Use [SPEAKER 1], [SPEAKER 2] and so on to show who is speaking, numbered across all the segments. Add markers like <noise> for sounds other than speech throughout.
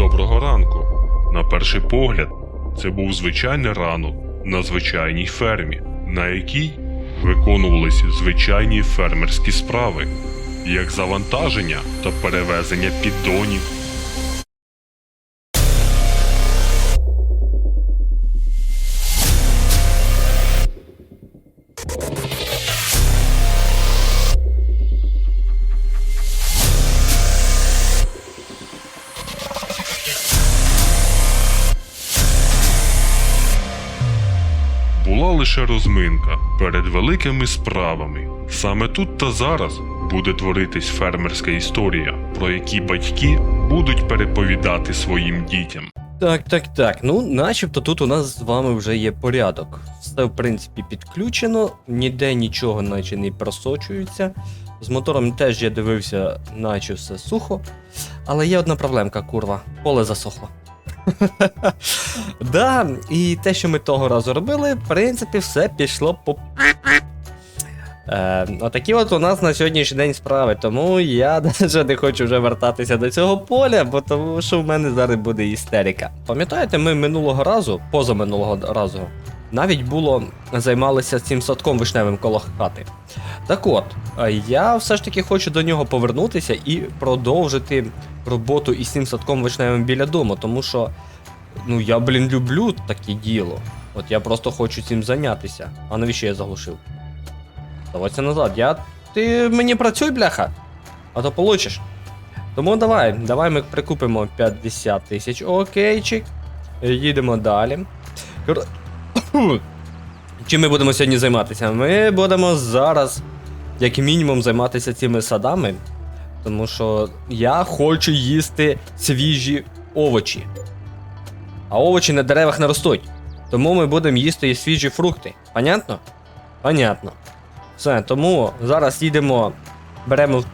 [SPEAKER 1] Доброго ранку. На перший погляд, це був звичайний ранок на звичайній фермі, на якій виконувалися звичайні фермерські справи, як завантаження та перевезення піддонів. Лише розминка перед великими справами. Саме тут та зараз буде творитись фермерська історія, про які батьки будуть переповідати своїм дітям.
[SPEAKER 2] Так, так, так. Ну, начебто тут у нас з вами вже є порядок. Все, в принципі, підключено, ніде нічого наче не просочується. З мотором теж я дивився, наче все сухо. Але є одна проблемка, курва. Поле засохло. <laughs> да, і те, що ми того разу робили, в принципі, все пішло по. Е, отакі от у нас на сьогоднішній день справи, тому я <laughs> навіть не хочу вже вертатися до цього поля, бо тому що в мене зараз буде істерика. Пам'ятаєте, ми минулого разу, позаминулого разу, навіть було займалися цим садком вишневим коло хати. Так от, е, я все ж таки хочу до нього повернутися і продовжити роботу із цим садком вишневим біля дому, тому що ну я, блін, люблю таке діло. От я просто хочу цим зайнятися. А навіщо я заглушив? Давайся назад. Я. Ти мені працюй, бляха. А то получиш. Тому давай, давай ми прикупимо 50 тисяч. Окейчик. Їдемо далі. Чим ми будемо сьогодні займатися? Ми будемо зараз, як мінімум, займатися цими садами. Тому що я хочу їсти свіжі овочі. А овочі на деревах не ростуть. Тому ми будемо їсти свіжі фрукти. Понятно? Понятно. Все, тому зараз їдемо, беремо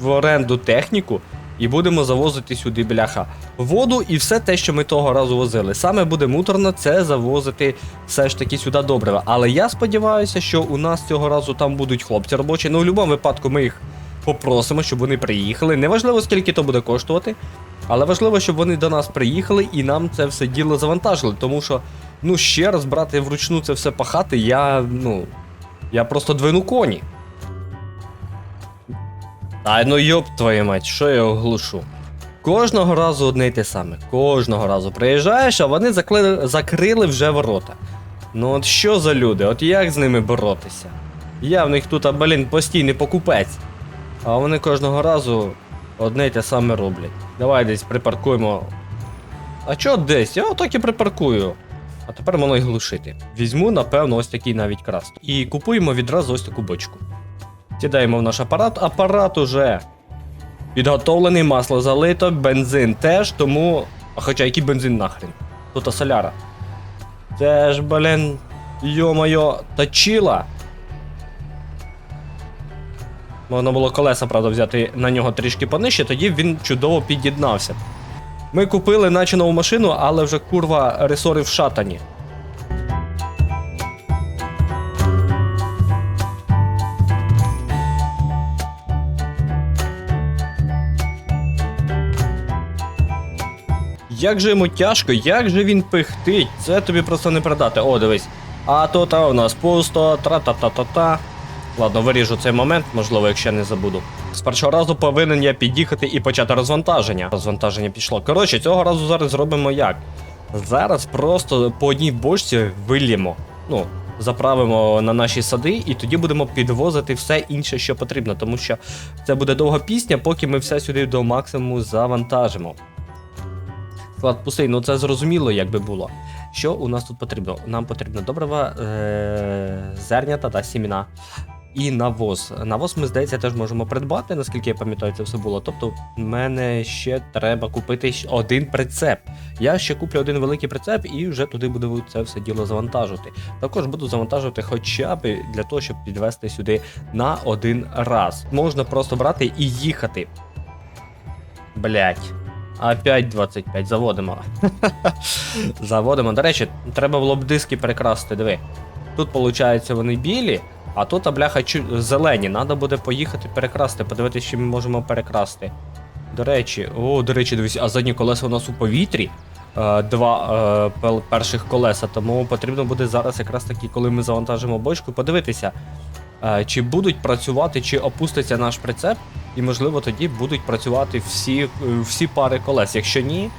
[SPEAKER 2] в оренду техніку і будемо завозити сюди бляха воду і все те, що ми того разу возили. Саме буде муторно це завозити все ж таки сюди добрива. Але я сподіваюся, що у нас цього разу там будуть хлопці робочі. Ну, в будь-якому випадку ми їх попросимо, щоб вони приїхали. Неважливо, скільки то буде коштувати. Але важливо, щоб вони до нас приїхали і нам це все діло завантажили. Тому що, ну, ще раз брати вручну це все пахати, я, ну. Я просто двину коні. Ай ну йоп твою мать, що я оглушу. Кожного разу одне й те саме. Кожного разу приїжджаєш, а вони закрили, закрили вже ворота. Ну от що за люди? От як з ними боротися? Я в них тут, блін, постійний покупець. А вони кожного разу одне й те саме роблять. Давай десь припаркуємо. А чо десь? Я отак і припаркую. А тепер можна й глушити. Візьму, напевно, ось такий навіть краст. І купуємо відразу ось таку бочку. Сідаємо в наш апарат. Апарат уже підготовлений, масло залито, бензин теж, тому. А хоча який бензин нахрен? Тут соляра. Це ж, блін, йо-моє, точила. Можна було колеса, правда, взяти на нього трішки понижче, тоді він чудово під'єднався. Ми купили наче нову машину, але вже курва ресори вшатані. Як же йому тяжко, як же він пихтить, це тобі просто не передати. О, дивись. А тут а, у нас пусто, тра-та-та-та-та. Ладно, виріжу цей момент, можливо, якщо не забуду. З першого разу повинен я під'їхати і почати розвантаження. Розвантаження пішло. Коротше, цього разу зараз зробимо як? Зараз просто по одній бочці виліємо. Ну, заправимо на наші сади, і тоді будемо підвозити все інше, що потрібно, тому що це буде довга пісня, поки ми все сюди до максимуму завантажимо. Склад пустий, ну це зрозуміло, як би було. Що у нас тут потрібно? Нам потрібно добрива, е- зернята та сіміна. І навоз. Навоз ми, здається, теж можемо придбати, наскільки я пам'ятаю, це все було. Тобто, в мене ще треба купити один прицеп. Я ще куплю один великий прицеп і вже туди буду це все діло завантажувати. Також буду завантажувати хоча б для того, щоб підвести сюди на один раз. Можна просто брати і їхати. Блять. Опять 25, заводимо. <laughs> заводимо. До речі, треба було б диски перекрасити, диви. Тут, виходить, вони білі, а тут, а, бляха, чу- зелені. Надо буде поїхати перекрасти, подивитися, що ми можемо перекрасти. До речі, о, до речі, дивись, а задні колеса у нас у повітрі. Е, Два е, перших колеса, тому потрібно буде зараз, якраз таки, коли ми завантажимо бочку, подивитися, чи будуть працювати, чи опуститься наш прицеп, і можливо тоді будуть працювати всі, е, всі пари колес. Якщо ні,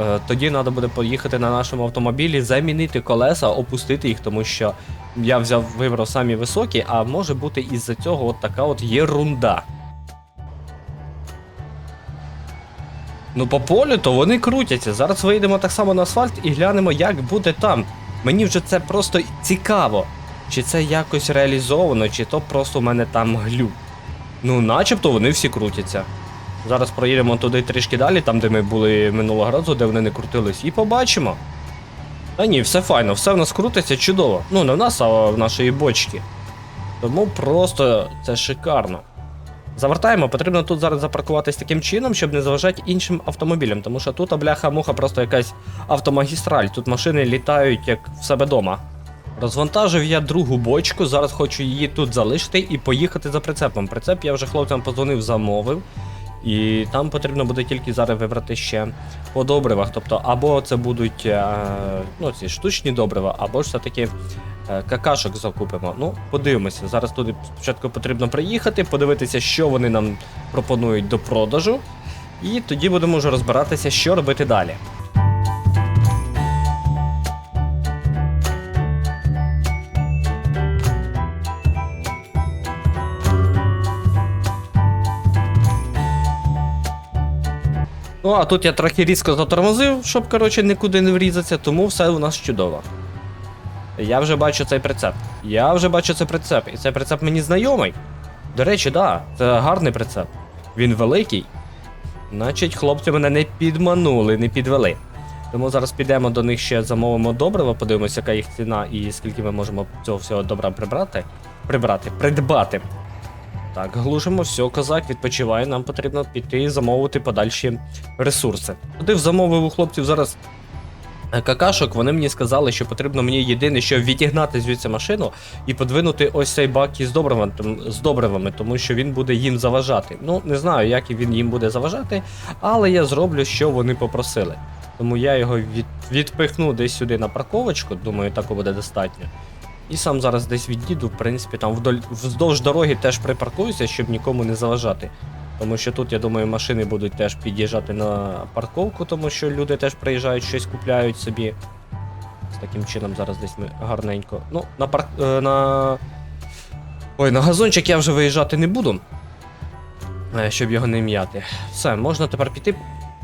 [SPEAKER 2] е, тоді треба буде поїхати на нашому автомобілі, замінити колеса, опустити їх, тому що я взяв вибрав самі високі, а може бути із-за цього от така от єрунда. Ну, по полю, то вони крутяться. Зараз вийдемо так само на асфальт і глянемо, як буде там. Мені вже це просто цікаво. Чи це якось реалізовано, чи то просто в мене там глюк. Ну, начебто вони всі крутяться. Зараз проїдемо туди трішки далі, там, де ми були минулого разу, де вони не крутились, і побачимо. Та ні, все файно, все в нас крутиться чудово. Ну, не в нас, а в нашої бочки. Тому просто це шикарно. Завертаємо, потрібно тут зараз запаркуватись таким чином, щоб не заважати іншим автомобілям, тому що тут бляха-муха просто якась автомагістраль. Тут машини літають як в себе дома. Розвантажив я другу бочку, зараз хочу її тут залишити і поїхати за прицепом. Прицеп я вже хлопцям позвонив, замовив. І там потрібно буде тільки зараз вибрати ще по добривах. Тобто, або це будуть е, ну, ці штучні добрива, або ж все-таки е, какашок закупимо. Ну, подивимося. Зараз туди спочатку потрібно приїхати, подивитися, що вони нам пропонують до продажу. І тоді будемо вже розбиратися, що робити далі. Ну, а тут я трохи різко затормозив, щоб, коротше, нікуди не врізатися, тому все у нас чудово. Я вже бачу цей прицеп. Я вже бачу цей прицеп. І цей прицеп мені знайомий. До речі, да, це гарний прицеп. Він великий. Значить, хлопці мене не підманули, не підвели. Тому зараз підемо до них ще замовимо добрива, подивимося, яка їх ціна і скільки ми можемо цього всього добра прибрати. Прибрати, придбати. Так, глушимо, все, козак відпочиває, нам потрібно піти і замовити подальші ресурси. Ходив, замовив у хлопців зараз е, какашок, вони мені сказали, що потрібно мені єдине, що відігнати звідси машину і подвинути ось цей бак із добривами, з добривами, тому що він буде їм заважати. Ну, не знаю, як він їм буде заважати, але я зроблю, що вони попросили. Тому я його від, відпихну десь сюди на парковочку, думаю, такого буде достатньо. І сам зараз десь від'їду, в принципі, там вдоль, вздовж дороги теж припаркуюся, щоб нікому не заважати. Тому що тут, я думаю, машини будуть теж під'їжджати на парковку, тому що люди теж приїжджають, щось купляють собі. З таким чином зараз десь ми гарненько. Ну, на парк. е, на. Ой, на газончик я вже виїжджати не буду. е, Щоб його не м'яти. Все, можна тепер піти.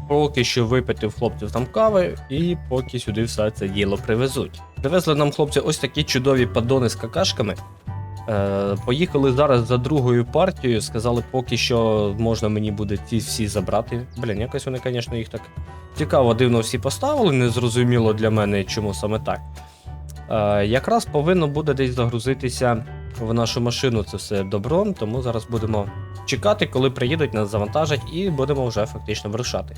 [SPEAKER 2] Поки що випити в хлопців там кави, і поки сюди все це діло привезуть. Привезли нам хлопці ось такі чудові падони з какашками. Е, поїхали зараз за другою партією. Сказали, поки що можна мені буде ці всі забрати. Блін, якось вони, звісно, їх так цікаво, дивно всі поставили. Незрозуміло для мене, чому саме так. Е, якраз повинно буде десь загрузитися в нашу машину це все добром, тому зараз будемо чекати, коли приїдуть, нас завантажать, і будемо вже фактично вирушати.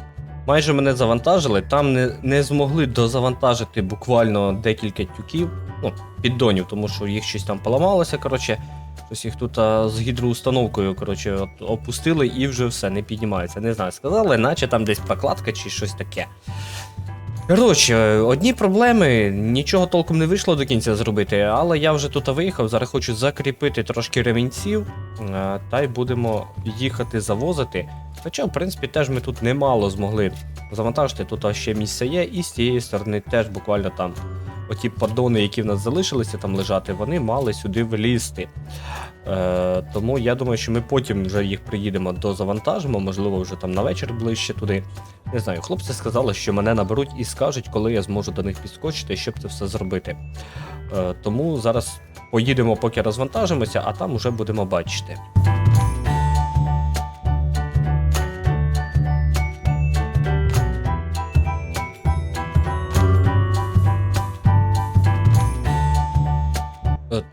[SPEAKER 2] Майже мене завантажили, там не, не змогли дозавантажити буквально декілька тюків, ну, піддонів, тому що їх щось там поламалося. Коротше, щось їх тут а, з гідроустановкою коротше, от, опустили і вже все, не піднімається. Не знаю, сказали, наче там десь прокладка чи щось таке. Коротше, одні проблеми, нічого толком не вийшло до кінця зробити, але я вже тут виїхав, зараз хочу закріпити трошки ремінців, е, та й будемо їхати завозити. Хоча, в принципі, теж ми тут немало змогли завантажити, тут ще місце є, і з цієї сторони теж буквально там оті поддони, які в нас залишилися там лежати, вони мали сюди влізти. Е, тому я думаю, що ми потім вже їх приїдемо до завантажимо, можливо, вже там на вечір ближче туди. Не знаю, хлопці сказали, що мене наберуть і скажуть, коли я зможу до них підскочити, щоб це все зробити. Е, тому зараз поїдемо, поки розвантажимося, а там уже будемо бачити.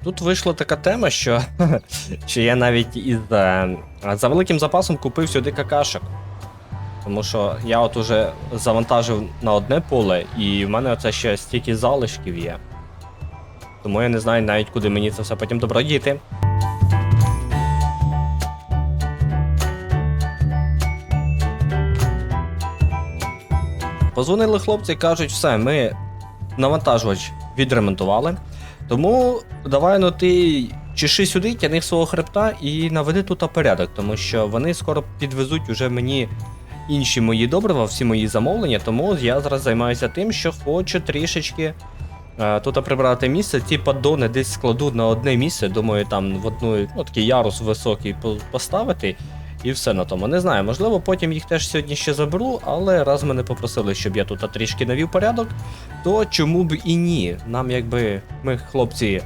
[SPEAKER 2] Тут вийшла така тема, що, <laughs> що я навіть із е, за великим запасом купив сюди какашок. Тому що я от уже завантажив на одне поле, і в мене оце ще стільки залишків є. Тому я не знаю навіть куди мені це все потім добродіти. Позвонили хлопці, кажуть, все, ми навантажувач відремонтували. Тому давай ну ти чеши сюди, тяни свого хребта і наведи тут порядок, тому що вони скоро підвезуть уже мені інші мої добрива, всі мої замовлення. Тому я зараз займаюся тим, що хочу трішечки е, тут прибрати місце. Ці поддони десь складу на одне місце. Думаю, там в одну ну, такий ярус високий поставити. І все на тому. Не знаю, можливо, потім їх теж сьогодні ще заберу, але раз мене попросили, щоб я тут трішки навів порядок, то чому б і ні? Нам якби ми, хлопці,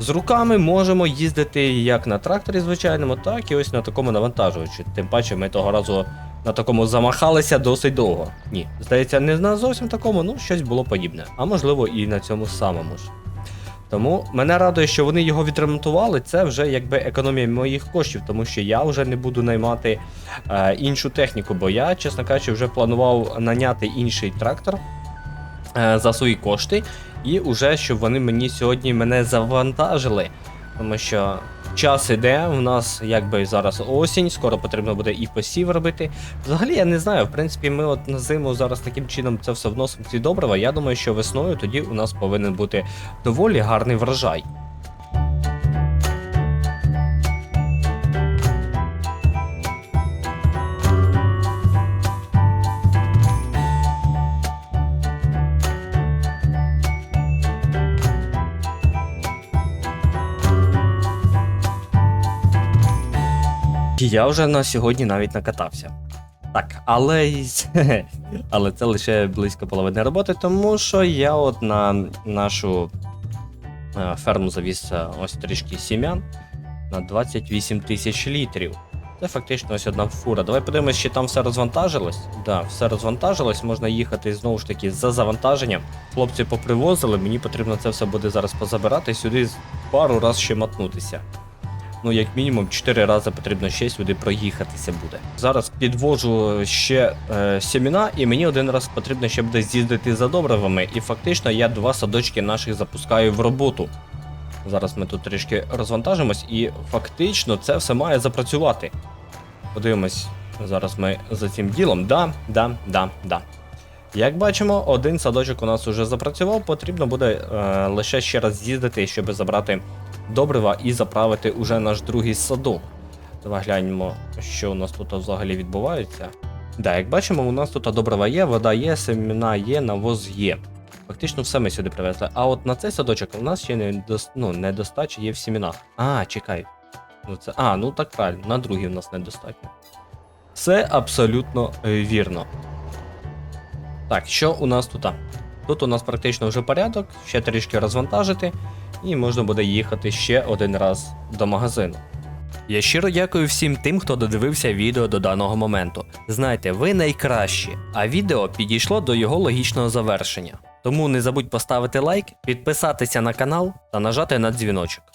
[SPEAKER 2] з руками можемо їздити як на тракторі звичайному, так і ось на такому навантажувачі. Тим паче ми того разу на такому замахалися досить довго. Ні, здається, не на зовсім такому, ну щось було подібне. А можливо і на цьому самому ж. Тому мене радує, що вони його відремонтували. Це вже якби економія моїх коштів, тому що я вже не буду наймати е, іншу техніку, бо я, чесно кажучи, вже планував наняти інший трактор е, за свої кошти, і вже щоб вони мені сьогодні мене завантажили. Тому що час іде, в нас якби зараз осінь, скоро потрібно буде і посів робити. Взагалі я не знаю, в принципі, ми от на зиму зараз таким чином це все вносимо ці добрива. Я думаю, що весною тоді у нас повинен бути доволі гарний врожай. Я вже на сьогодні навіть накатався. Так, але <laughs> але це лише близько половини роботи, тому що я от на нашу е, ферму завіз е, ось трішки сім'ян на 28 тисяч літрів. Це фактично ось одна фура. Давай подивимось, чи там все розвантажилось. Да, все розвантажилось, можна їхати знову ж таки за завантаженням. Хлопці попривозили, мені потрібно це все буде зараз позабирати сюди пару раз ще мотнутися. Ну, як мінімум, 4 рази потрібно ще сюди проїхатися буде. Зараз підвожу ще е, сіміна, і мені один раз потрібно ще буде з'їздити за добривами. І фактично я два садочки наших запускаю в роботу. Зараз ми тут трішки розвантажимось, і фактично це все має запрацювати. Подивимось, зараз ми за цим ділом. Да, да, да, да. Як бачимо, один садочок у нас уже запрацював, потрібно буде е, лише ще раз з'їздити, щоб забрати добрива і заправити уже наш другий садок. Давай глянемо, що у нас тут взагалі відбувається. Да, як бачимо, у нас тут добрива є, вода є, семена є, навоз є. Фактично все ми сюди привезли. А от на цей садочок у нас ще не дос... ну, недостача є в сімінах. А, чекай. Ну, це... А, ну так правильно, на другий у нас недостатньо. Це абсолютно е, вірно. Так, що у нас тут? Тут у нас практично вже порядок, ще трішки розвантажити, і можна буде їхати ще один раз до магазину. Я щиро дякую всім тим, хто додивився відео до даного моменту. Знайте, ви найкращі, а відео підійшло до його логічного завершення. Тому не забудь поставити лайк, підписатися на канал та нажати на дзвіночок.